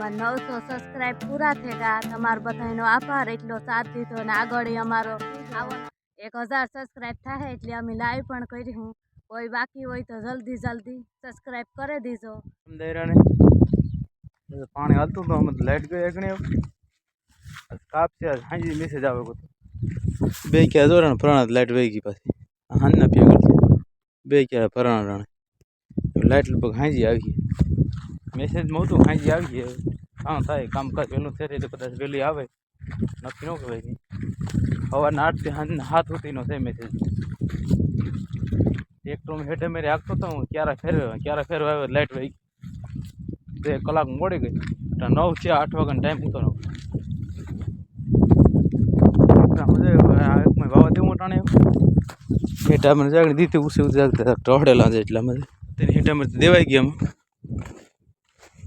અમારા નવસો સબસ્ક્રાઈબ પૂરા થઈ ગયા તમારો બધાનો આભાર એટલો સાથ દીધો અને આગળ ય અમારો આવો એક હજાર સબસ્ક્રાઈબ થાય એટલે અમે લાઈવ પણ કર્યું કોઈ બાકી હોય તો જલ્દી જલ્દી સબસ્ક્રાઈબ કરી દીજો દૈરાને પાણી હાલતું તો અમે લાઈટ ગઈ એકણી કાપશે આજ હાંજી મેસેજ આવે બધું બે ક્યાં દોરણ પ્રણાત લાઈટ વહી ગઈ પાછી હાંજના ભેગર છે બે ક્યાં પ્રણાત રાણે લાઈટ લગભગ હાંજી આવી મેસેજ મોટું હાંજી આવી હા થાય કામકાજ વહેલું થઈ તો કદાચ વહેલી આવે. નક્કી ન કહેવાય નહીં સવારના આઠથી સાંજના સાત સુધીનો છે મેસેજ એક તો હેઠે મેરે હાંકતો હતો હું ક્યારે ફેરવ્યો ક્યારે ફેરવે આવે લાઈટ વહી ગઈ. બે કલાક મોડી ગઈ એટલે નવ છે આઠ વાગ્યાનો ટાઈમ હતો નવ. વાવા દેવું ટાણે હેઠા મને જાગણી દીધી ઉસી ઉસી જાગતા ટોળેલા છે એટલા મને તેની હેઠા મને દેવાઈ ગયા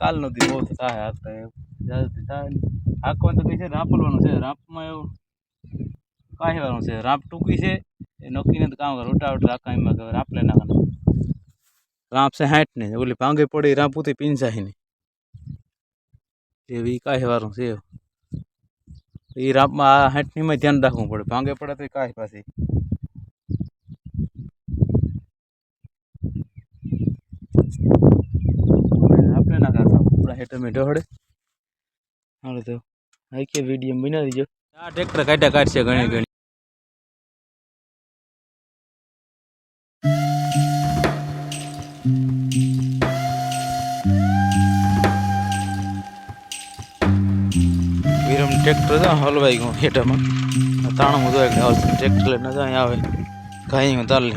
કાલનો દી બહુ થાય એવું જલ્દી થાય તો કઈ છે, રાપલવાનું છે. રાપમાં એવું કાહેવાનું છે રાપ ટૂંકી છે, એ નક્કીને તો કામ કરે. ઉટાવટ રાખા એમાં કે રાપલે નાખવાનું. રાપ છે હાઠ ને. ઓલી ભાંગે પડી, રાપ ઉતી પીંજાય ને એવી કાંઈ વારું છે એ રાપમાં આ હાંઠનીમાં ધ્યાન રાખવું પડે. ભાંગે પડે તો કાંઈ પાછી. Thank ના કાઢવા આપણા હેઠળ મેં ઢોળે હાલો તો હાઈ કે વિડીયો બનાવી દીજો આ ટ્રેક્ટર કાઢ્યા કાઢશે ઘણી ઘણી વિરમ ટ્રેક્ટર છે હલવાઈ ગયું હેઠામાં તાણું બધું એટલે હાલ ટ્રેક્ટર લઈને જાય આવે ગાઈ ગયું તાલ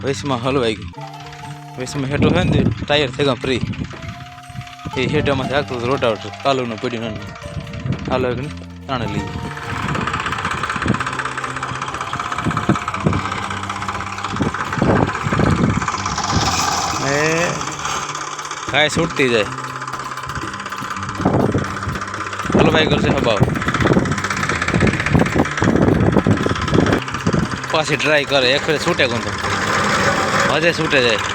વૈસમાં હલવાઈ ગયું વૈસમાં હેઠો છે ને ટાયર થઈ ગયા ફ્રી એ હેઠામાં જાગતું હતું રોટાવટર કાલુનું પીડ્યું હાલો એક તાણે લઈ. એ કાંઈ છૂટતી જાય. હલવાઈ ગયો છે હબાવ પાછી ટ્રાય કરે, એક ફેર છૂટે કોણ હજે છૂટે જાય.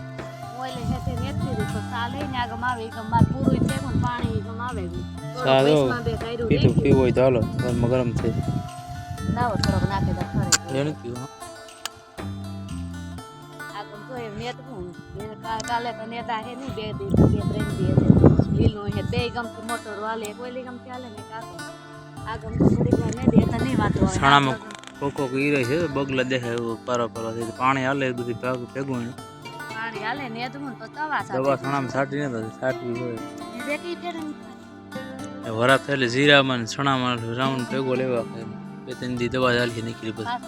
ઓલે હેતે નેતી દીધો સા લઈને આગમ આવે કે માર પૂરું છે પણ પાણી ગમ આવે સા જો વૈષ્ણવ બે કર્યું પીધું રેડી. પીવું હોય તો હાલો ગરમ ગરમ છે લાવો થોડોક નાખી દો ખરે એ નથી પીવું આગમ તો એમ નેતવું ને કા- કાલે તો નેતા હે નહીં બે દી બે ત્રણ દી હે લીલું હે બે ગમથી મોટર વાલે કોઈ ગમથી હાલે ને કાકો આગમ તો થોડીક વાર ને દે તો નહીં વાંધો આવે. છાણામાં કોકો ઈરે છે બગલા દેખાય એવું પારો પારો છે પાણી હાલે એ બધું ભેગું ભેગું હોય પાણી હાલે નેતવું તો તવા સાથે દવા છાણામાં સાટી ને સાટી હોય એ બેટી ફેરે ને એ વરાપ થાય એટલે જીરામાં ને છણામાં રાઉન્ડ ભેગો લેવા બે ત્રણ દી દવા ચાલી નીકળી બધી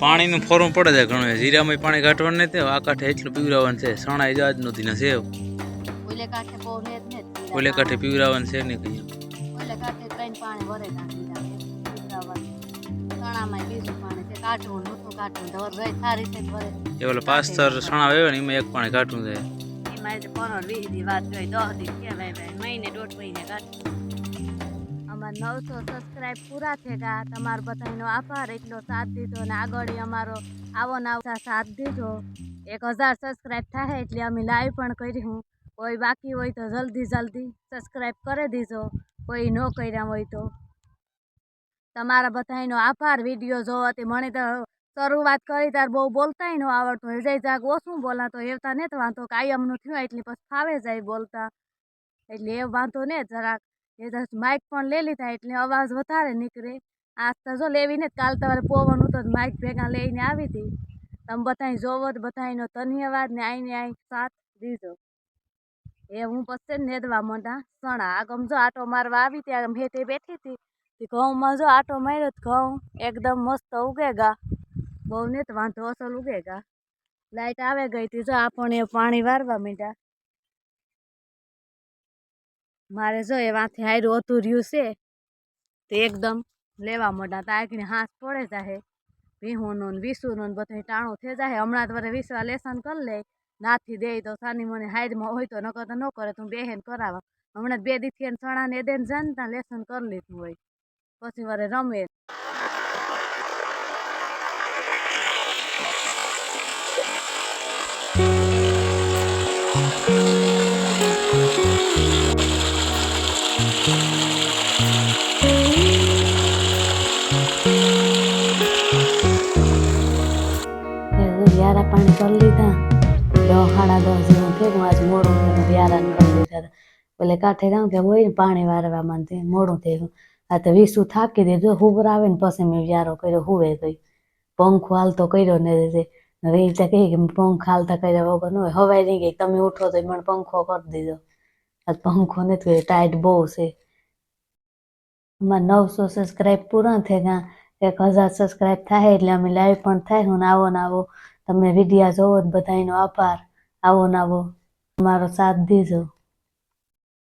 પાણીનું ફોરમ પડે છે ઘણું. જીરામાં પાણી કાઢવાનું નહીં તે આ કાંઠે એટલું પીવરાવાનું છે. સણા જ નથી ને સેવ ઓલે કાંઠે બહુ નેત ને જ ઓલે કાંઠે છે ત્રણ પાણી વરે કાઢી પીવડાવવાનું. ચણામાંય બીજું પાણી છે. કાઢવું નહોતું કાઢવું તો વરે સારી છે વરે એ ઓલા પાસ્તર સણા આવે ને એમાં એક પાણી કાઢવું છે એમાં એટલે પંદર વીસ દી વાત જોઈ દસ દી ભાઈ મહિને દોઢ મહિને કાઢી અમારા નવસો સબસ્ક્રાઇબ પૂરા છે ગયા તમારો બધાનો આભાર એટલો સાથ દીધો અને આગળ અમારો આવો ને આવો સાથ દીધો. એક હજાર સબસ્ક્રાઈબ થાય એટલે અમે લાઈવ પણ કર્યું કોઈ બાકી હોય તો જલ્દી જલ્દી સબસ્ક્રાઈબ કરી દીજો. કોઈ ન કર્યા હોય તો. તમારા બધાનો આભાર. વીડિયો જોવાથી મને તો શરૂઆત કરી ત્યારે બહુ બોલતાય ન આવડતું. હોય જાય જાગ ઓછું બોલાતો. એવતા ને તો વાંધો કાયમનું થયું એટલે પછી ફાવે જાય બોલતા. એટલે એ વાંધો ને જરાક. એ માઇક પણ લઈ લીધા એટલે અવાજ વધારે નીકળે. આજ તો જો લેવીને કાલ તમારે પવન તો માઇક ભેગા લઈને આવી હતી. તમે બધાય જોવો તો બધાયનો ધન્યવાદ ને આઈને આઈ સાથ દીધો. એ હું પછી નેદવા માંડા સણા આ ગમ જો આટો મારવા આવી ત્યાં હેઠે બેઠી હતી. ઘઉંમાં જો આટો માર્યો તો ઘઉં એકદમ મસ્ત ઉગેગા બહુ ને તો વાંધો અસલ ઉગેગા લાઈટ આવે ગઈ હતી જો આપણે પાણી વારવા માંડ્યા. મારે જો એ વાંથી હાયરું અધૂર્યું છે. તે એકદમ લેવા મોટા તાકીને હાથ પડે જાહે. ભીહુંનું ને વીસુનું ને બધું ટાણું થઈ જાય હમણાં તો વિસવા લેસન કરી લે. નાથી દે તો સાની મને હાઈડમાં હોય તો નકર તો ન કરે. તું બેહેન કરાવવા હમણાં બે દીથી ચણા ને દે ને જાણતા લેસન કરી લીધું હોય. પછી વરે રમે વ્યારા પાણી કરી લીધા દસ સાડા દસ જેવું થયું આજ મોડું થયું વ્યારા કરી લીધા હતા એટલે કાંઠે ગામ કે હોય ને પાણી વારવામાં તે મોડું થયું આ તો વીસું થાકી દીધું હુબર આવે ને પછી મેં વ્યારો કર્યો, હુવે ગઈ. પંખો હાલતો કર્યો ને તે એ કહે કે પંખ હાલતા કર્યા વગર ન હોય હવાઈ નહીં ગઈ, તમે ઉઠો તો મને પંખો કરી દીધો. આ પંખો નથી કર્યો ટાઈટ બહુ છે. અમારે નવસો સબસ્ક્રાઈબ પૂરા થઈ ગયા એક હજાર સબસ્ક્રાઈબ થાય એટલે અમે લાઈવ પણ થાય હું આવો ને આવો. તમે વિડીયા જોવો તો બધાનો આભાર. આવો ને આવો. મારો સાથ દીજો.